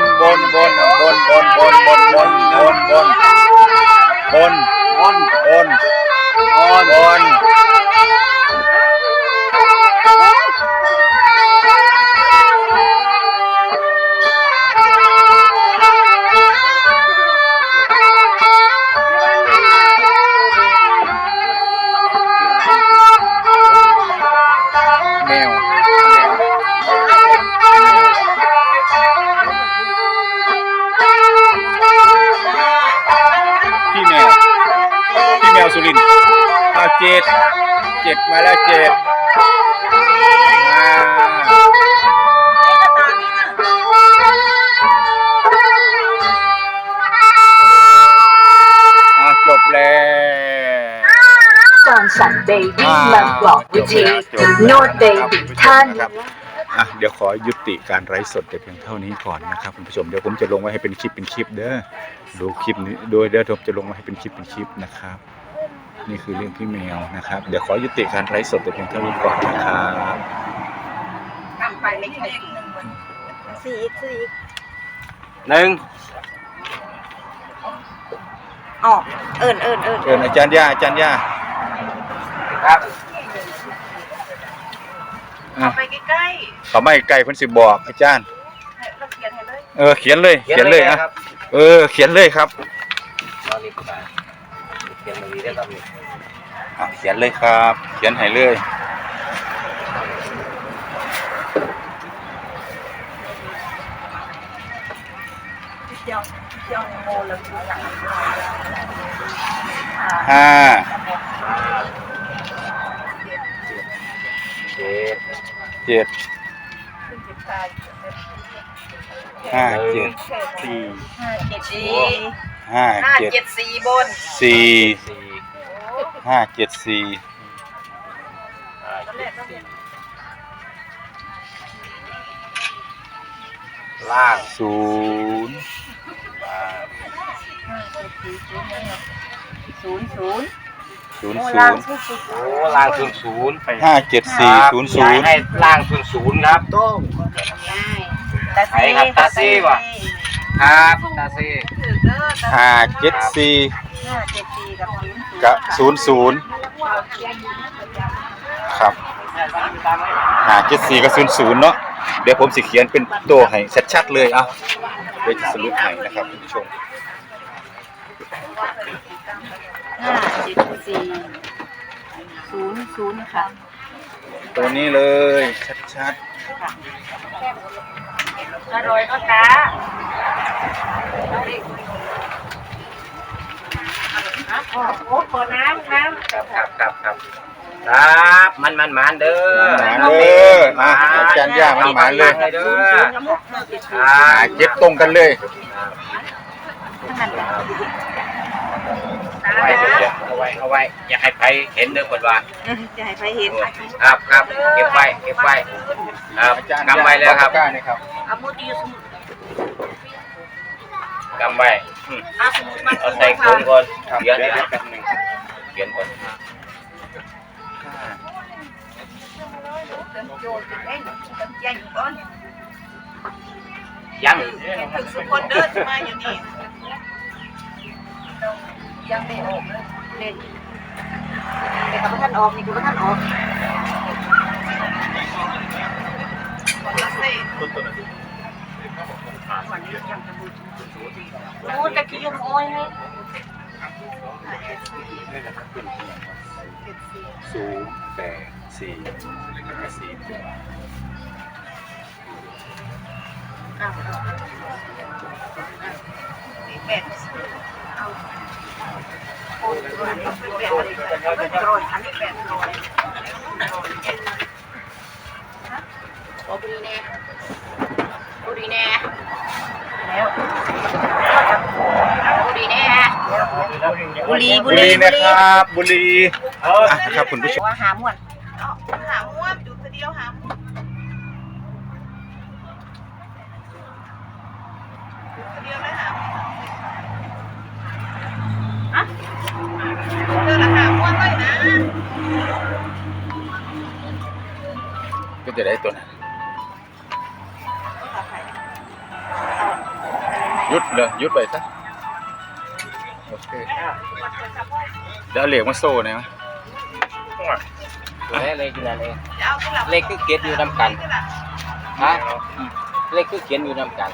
นบนอะบนบนบนอะบนบนบนบนบนบนบนบนบนบน สุรินทร์เอาเจ็ดเจ็ดมาแล้วเจ็ดอ่าอะจบแล้วจอห์นสันเบบี้อ่ามมาบอกวิธีจบแล้วโน้ตเบครับบี้คุณผู้ชมท่านนะครับอะเดี๋ยวขอยุติการไลฟ์สดแต่เพียงเท่านี้ก่อนนะครับคุณผู้ชมเดี๋ยวผมจะลงไว้ให้เป็นคลิปเป็นคลิปเด้อดูคลิปนี้โดยเดี๋ยวผมจะลงไว้ให้เป็นคลิปเป็นคลิปนะครับ นี่คือเรื่องพี่แมวนะครับ เดี๋ยวขอยุติการไลฟ์สดแต่เพียงเท่านี้ก่อนนะครับสี่สี่หนึ่งอ๋อเอิญเอิญเอิญเชิญอาจารย์ย่าอาจารย์ย่าครับอะไปใกล้เขาไม่ไกลเพิ่นสิบอกอาจารย์ๆเราเขียนให้เลยเออเขียนเลยเขียนเลยอะครับเออเขียนเลยครับตอนนี้ก็ได้ เขียนมาดีได้ครับนี่อะเขียนเลยครับ เขียนให้เลยเที่ยวเที่ยวโมแล้วอยู่หลังห้าเจ็ดเจ็ดขึ้นสิบตายห้าเจ็ดสี่ห้าเจ็ดสี่ ห้าห้าเจ็ดเจ็ดสี่บนสี่สี่ห้าเจ็ดสี่ห้าตอนแรเจ็กดก็สี่ล่างศูนย์ล่างห้าเจ็ดสี่ศูนย์ศูนย์ศูนย์ศูนย์โอ้ศูล่างนย์สุดสุดโอ้ล่างศูนย์ศูนย์ห้าเจ็ดสี่ศูนย์ศูนย์ให้ล่างศูนย์ศูนย์ครับต้งตาใครครับตาซี่วะครับตาซีถือเด้อตา ห้าเจ็ดสี่ห้าเจ็ดสี่กับศูนย์ศูนย์กับศูนย์ศูนย์ครับห้าเจ็ดสี่กับศูนย์ศูนย์เนาะเดี๋ยวผมสิเขียนเป็นตัวให้ชัดๆเลยเอะเดี๋ยวจะสรุปให้นะครับคุณผู้ชมห้าเจ็ดสี่ศูนย์ศูนย์ค่ะตัวนี้เลยชัดอร่อยก็ตา โอ้โหขอน้ำน้ำครับครับครับครับครับมันมันมันเด้อๆมาเลยอะอาจารย์ย่ามันมาเลยเด้อหาเจ็ดตรงกันเลยเอาไว้เอาไว้เอาไว้อย่าให้ใครเห็นเด้อคนว่าจะให้ใครเห็นครับครับเก็บไว้เก็บไว้ครับกำไว้แล้วครับเอามุดอยู่สมุด กำไว้อืมเอาสมุดมาเอาใส่ถุงก่อนครับเดี๋ยวเดี๋เดี๋ยยววแป๊บหนึงเขียนก่อนเติมโจทย์เองเติมใจอยู่ก่อนยังถึงสุคนเดินมาอยู่นี่ยังไม่ออกเลยเล่นแต่กับท่านออกนี่คือท่านออกโอ้ตะ กี้ยังโอ้ยเลยศูนย์แปดสี่ห้าสี่อ้าสี่แปดเอาโอ้ยอันนี้เป็นแปดอันนี้แปดร้อยอันนี้แปดร้อยโอ้ดีแน่โอ้ดีแน่แล้วโอ้ดีแน่ บุรีบุบุรีรีนะครับ บุรีอะนะครับคุณผู้ชมว่าหาหมวนหาหมวนจุดเดียวหาหมวนเดียวเลยหาอะเจอละหาหมวนเลยนะก็จะได้ตัวนั้นหยุดเลยหยุดไปซะ โอเคเดี๋ยวเอาเหล็กมาโซ่หน่อยมั้ยเลขเลขอยู่นั่นเองเลขคือเขียนอยู่นำกันฮะเลขคือเขียนอยู่นำกัน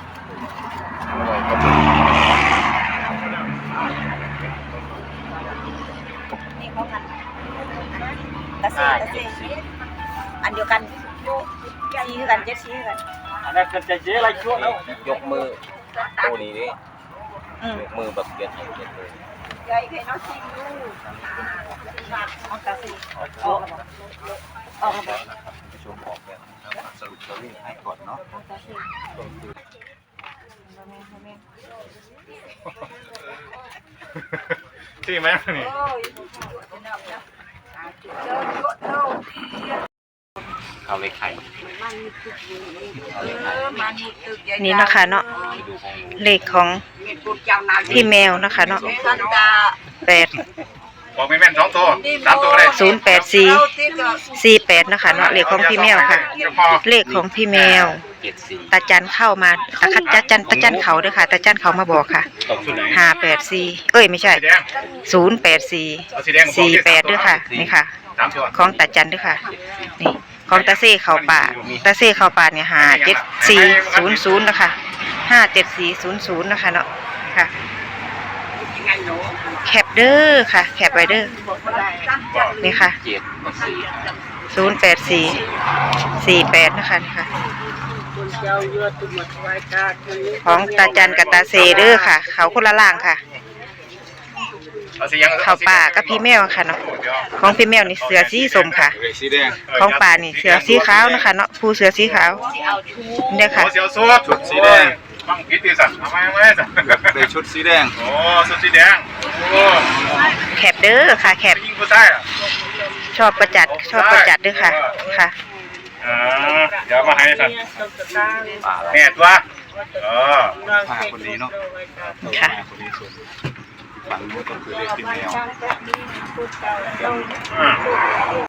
นี่เขากันตะซีห้าตะเจ็ซีดสี่อันเดียวกันซีคือกันเจ็ดซีคือกันอันนั้นจะเจ๊อะไรช่วงแล้วยกมือตัวนี้ดิ อืมยกมือแบบเขียนให้เขียนเลยใหญ่เพนเอาซีดูเอาตะซีออกมาออกมาผู้ชมออกแบบสรุปตัวเลขให้ก่อนเนาะเอาตะซีที่ไหมนี่โอ้ยเอาเล ขไข่เอาเลขไข่นี่นะคะเนาะไปดูของหนูเลขของมีปุจเจ้านาพี่แมวนะคะเนาะสันตาแปดบอกไม่แม่นสองตัวสามตัวก็ได้ศูนย์แปดสี่สี่แปดนะคะเนาะเลขของพี่แมวค่ะเดี๋ยวพอเลขของพี่แมวเจ็ดสี่ตาจันเข้ามาตาคัดตาจันตาจันเขาด้วยค่ะตาจันเขามาบอกค่ะตกสุดไหนห้าแปดสี่เอ้ยไม่ใช่สีแดงศูนย์แปดสี่เอาสีแดงสี่แปดด้วยค่ะนี่ค่ะสามตัวของตาจันด้วยค่ะนี่ ของตาเซ่เข้าป่าตาเซ่เข้าป่าเนี่ยห้าเจ็ดสี่ศูนย์ศูนย์นะคะห้าเจ็ดสี่ศูนย์ศูนย์นะคะเนาะค่ะแคปเด้อค่ะ แคปไวเด้อนี่ค่ะศูนย์แปดสี่สี่แปดนะคะนี่ค่ะของตาจันกับตาเซเด้อค่ะ เขาคนละล่างค่ะ เอาสียังเขาป่ากับพี่แมวค่ะเนาะของพี่แมวนี่เสือสีส้มค่ะสีแดงของป่านี่เสือสีขาวนะคะเนาะผู้เสือสีขาวเนี่ยค่ะโอ้เสียวสุดชุดสีแดงบังพิษดีสัตว์ทำไมไม่สัตว์ได้ชุดสีแดงโอ้ชุดสีแดงโอ้แคปเด้อค่ะแคปยิงผู้ใต้อะชอบประจัดชอบประจัดเด้อค่ะค่ะอ่าเดี๋ยวมาให้สัตว์ป่าอะไรแม่ตัวเออผ้าคนนี้เนาะค่ะคนนี้ส่วน ฝั่งนู้นก็คือเลขที่แมว